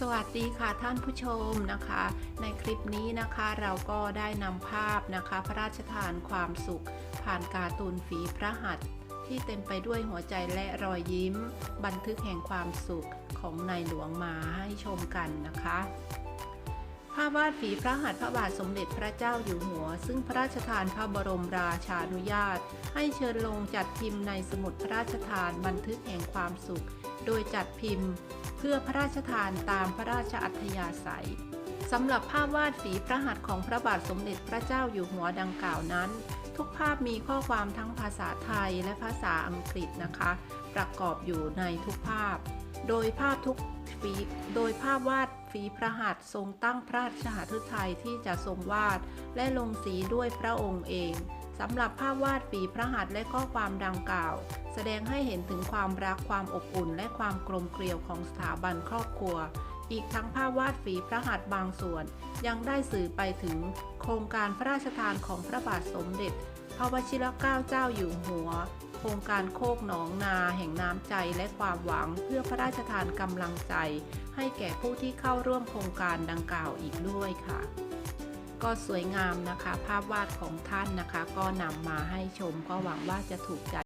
สวัสดีค่ะท่านผู้ชมนะคะ ในคลิปนี้นะคะเราก็ได้นำภาพนะคะพระราชทานความสุข ผ่านการ์ตูนฝีพระหัตถ์ที่เต็มไปด้วยหัวใจและรอยยิ้ม บันทึกแห่งความสุขของในหลวงมาให้ชมกันนะคะภาพวาดฝีพระหัตถ์พระบาทสมเด็จพระเจ้าอยู่หัว ซึ่งพระราชทานพระบรมราชานุญาต ให้เชิญลงจัดพิมพ์ในสมุดพระราชทานบันทึกแห่งความสุข โดยจัดพิมพ์ พื่อพระราชทานตามพระราชอัธยาศัยสำหรับภาพวาดฝีพระหัตถ์ของพระบาทสมเด็จพระเจ้าอยู่หัวดังกล่าวนั้น ทุกภาพมีข้อความทั้งภาษาไทยและภาษาอังกฤษนะคะ ประกอบอยู่ในทุกภาพ โดยภาพทุกฝีโดยภาพวาดฝีพระหัตถ์ทรงตั้งพระราชหฤทัยที่จะทรงวาด และลงสีด้วยพระองค์เอง สำหรับภาพวาดฝีพระหัตถ์และข้อความดังกล่าว แสดงให้เห็นถึงความรักความอบอุ่น และความกลมเกลียวของสถาบันครอบครัว อีกทั้งภาพวาดฝีพระหัตถ์บางส่วน ยังได้สื่อไปถึง โครงการพระราชทานของพระบาทสมเด็จ พระวชิรเกล้าเจ้าอยู่หัว โครงการโคกหนองนาแห่งน้ำใจและความหวังเพื่อพระราชทานกำลังใจ ให้แก่ผู้ที่เข้าร่วมโครงการดังกล่าวอีกด้วยค่ะ ก็สวยงามนะคะ ภาพวาดของท่านนะคะ ก็นำมาให้ชมก็หวังว่าจะถูกใจ